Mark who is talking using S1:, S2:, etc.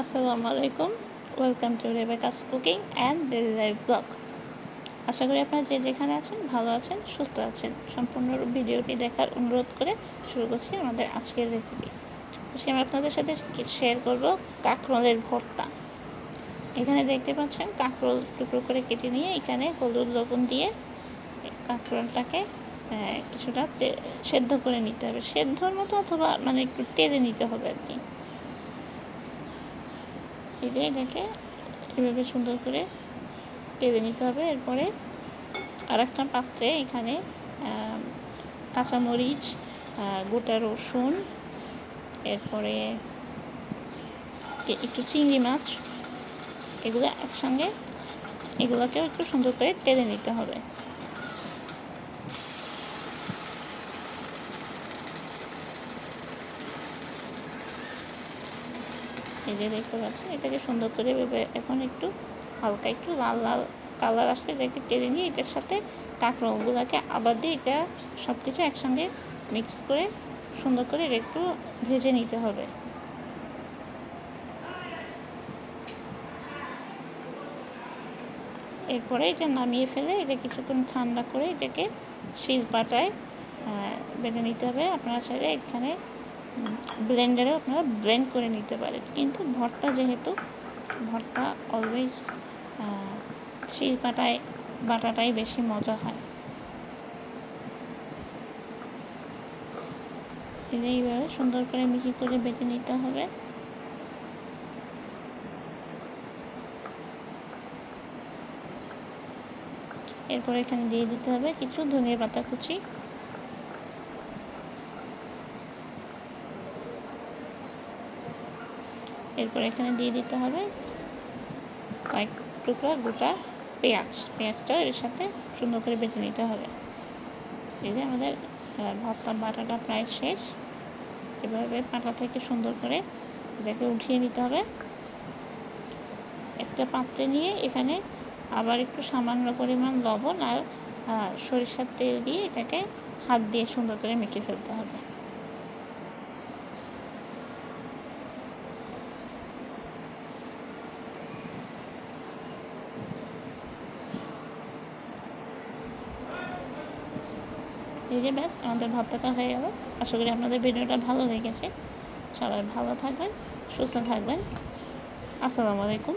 S1: আসসালামু আলাইকুম। Welcome to Rebecca's cooking and daily life blog আশা করি আপনারা যে যেখানে আছেন, ভালো আছেন, সুস্থ আছেন। সম্পূর্ণ ভিডিওটি দেখার অনুরোধ করে শুরু করছি আমাদের আজকের রেসিপি সে আমি আপনাদের সাথে শেয়ার করব? কাঁকরোলের ভর্তা। এখানে দেখতে পাচ্ছেন, কাঁকরোল টুকরো করে কেটে নিয়ে এখানে হলুদ লবণ দিয়ে কাঁকরোলটাকে কিছুটা সেদ্ধ করে নিতে হবে। সেদ্ধর মতো অথবা মানে একটু তেলে নিতে হবে আর কি। এই যে এটাকে এভাবে সুন্দর করে টেলে নিতে হবে। এরপরে আর একটা পাত্রে এখানে কাঁচামরিচ গোটা রসুন, এরপরে একটু চিংড়ি মাছ, এগুলো একসঙ্গে, এগুলোকেও একটু সুন্দর করে টেলে নিতে হবে। এই যে দেখতে পাচ্ছেন, এটাকে সুন্দর করে এখন একটু হালকা একটু লাল লাল কালার আসছে, এটাকে টেনে নিয়ে এটার সাথে কাঁকড়গুলোকে আবার দিয়ে এটা সব কিছু একসঙ্গে মিক্স করে সুন্দর করে এটা একটু ভেজে নিতে হবে। এরপরে এটা নামিয়ে ফেলে এটা কিছুক্ষণ ঠান্ডা করে এটাকে শিল পাটায় বেটে নিতে হবে। আপনারা চাইলে এখানে ব্লেন্ডারেও আপনারা ব্লেন্ড করে নিতে পারেন। কিন্তু ভর্তা যেহেতু, ভর্তা অলওয়েজ শিল শিলপাটায় বাটাটাই বেশি মজা হয়। এইভাবে সুন্দর করে মিহি করে বেটে নিতে হবে। এরপর এখানে দিয়ে দিতে হবে কিছু ধনিয়া পাতা কুচি। এরপর এখানে দিয়ে দিতে হবে কয়েক টুকরা গোটা পেঁয়াজ। পেঁয়াজটা এর সাথে সুন্দর করে বেটে নিতে হবে। এই যে আমাদের ভর্তা বাটাটা প্রায় শেষ। এভাবে পাটা থেকে সুন্দর করে এটাকে উঠিয়ে নিতে হবে। একটা পাত্রে নিয়ে এখানে আবার একটু সামান্য পরিমাণ লবণ আর সরিষার তেল দিয়ে এটাকে হাত দিয়ে সুন্দর করে মেখে ফেলতে হবে। এই যে ব্যাস, আমাদের ভর্তাটা হয়ে গেল। আশা করি আপনাদের ভিডিওটা ভালো লেগেছে। সবাই ভালো থাকবেন, সুস্থ থাকবেন। আসসালামু আলাইকুম।